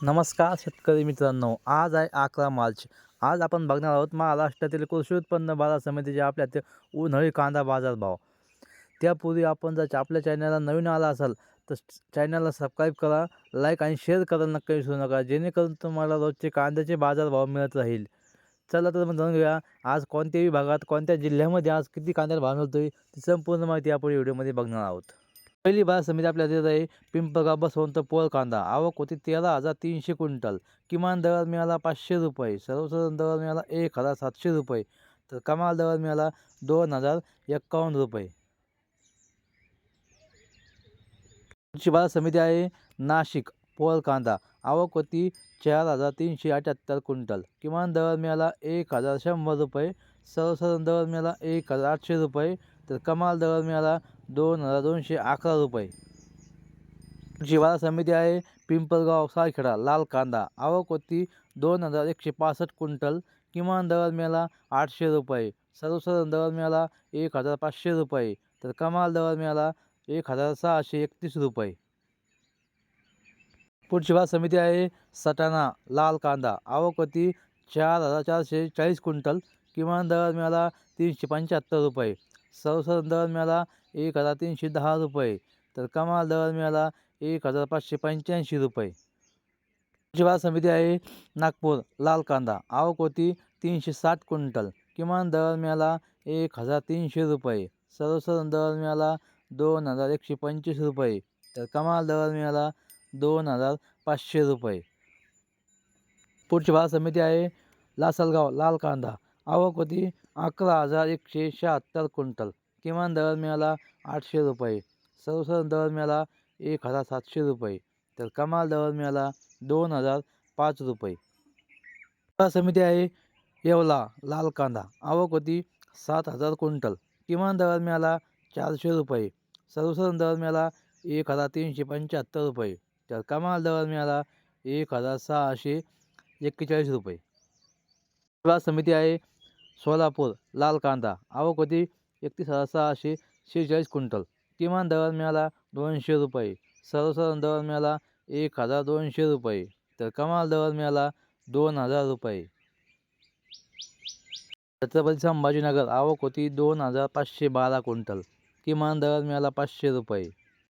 नमस्कार शेतकरी मित्रांनो आज आहे अकरा मार्च. आज आपण बघणार आहोत महाराष्ट्रातील कृषी उत्पन्न बाजार समितीचे आपल्या ते उन्हाळी कांदा बाजार भाव त्यापूर्वी आपण जर आपल्या चॅनलला नवीन आला असाल तर चॅनलला सबस्क्राईब करा लाईक आणि शेअर करायला नक्की विसरू नका जेणेकरून तुम्हाला रोजचे कांद्याचे बाजारभाव मिळत राहील. चला तर मग जाणून घेऊया आज कोणत्या विभागात कोणत्या जिल्ह्यामध्ये आज किती कांद्याला भाव आहे ती संपूर्ण माहिती आपण व्हिडिओमध्ये बघणार आहोत. पहिली बाजार समिती आपल्या देत आहे पिंपळगाव बसवंत पोळ कांदा. आवक होती तेरा हजार तीनशे क्विंटल. किमान दर मिळाला पाचशे रुपये. सर्वसाधारण दर मिळाला एक हजार सातशे रुपये. तर कमाल दर मिळाला दोन हजार एक्कावन्न रुपये. पुढची बाजार समिती आहे नाशिक पोळ कांदा. आवक होती चार हजार तीनशे अठ्याहत्तर क्विंटल. किमान दर मिळाला एक हजार शंभर रुपये. सर्वसाधारण दर मिळाला एक हजार आठशे रुपये तर कमाल दर मिळाला दोन हजार दोनशे अकरा रुपये. पुढची समिती आहे पिंपळगाव सारखेडा लाल कांदा. आवक होती दोन हजार एकशे पासष्ट क्विंटल किमान दर मिळाला आठशे रुपये. सर्वसाधारण दर मिळाला एक हजार पाचशे रुपये तर कमाल दर मिळाला एक हजार सहाशे एकतीस रुपये. पुढची बाजार समिती आहे सटाणा लाल कांदा. आवक होती चार हजार चारशे चाळीस क्विंटल किमान दर मिळाला तीनशे पंच्याहत्तर रुपये. सर्वसाधारण दर मिळाला एक हजार तीनशे दहा रुपये. तर कमाल दर मिळाला एक हजार पाचशे पंच्याऐंशी रुपये. पुढची बाजार समिती आहे नागपूर लाल कांदा. आवक होती तीनशे साठ क्विंटल. किमान दर मिळाला एक हजार तीनशे रुपये. सर्वसाधारण दर मिळाला दोन हजार एकशे पंचवीस रुपये. तर कमाल दर मिळाला दोन हजार पाचशे रुपये. पुढची बाजार समिती आहे लासलगाव लाल कांदा. आवक होती अकरा हजार एकशे शहात्तर क्विंटल. किमान दर मिळाला आठशे रुपये. सर्वसाधारण दर मिळाला एक हजार सातशे रुपये. तर कमाल दर मिळाला दोन हजार पाच रुपये. समिती आहे येवला लाल कांदा. आवक होती सात हजार क्विंटल. किमान दर मिळाला चारशे रुपये. सर्वसाधारण दर मिळाला एक हजार तीनशे पंच्याहत्तर रुपये. तर कमाल दर मिळाला एक हजार सहाशे एक्केचाळीस रुपये. समिती आहे सोलापूर लाल कांदा आवक होती एकतीस हजार सहाशे शेहेचाळीस क्विंटल. किमान दर मिळाला दोनशे रुपये. सर्वसाधारण दर मिळाला एक हजार दोनशे रुपये. तर कमाल दर मिळाला दोन हजार रुपये. छत्रपती संभाजीनगर आवक होती दोन हजार पाचशे बारा क्विंटल. किमान दर मिळाला पाचशे रुपये.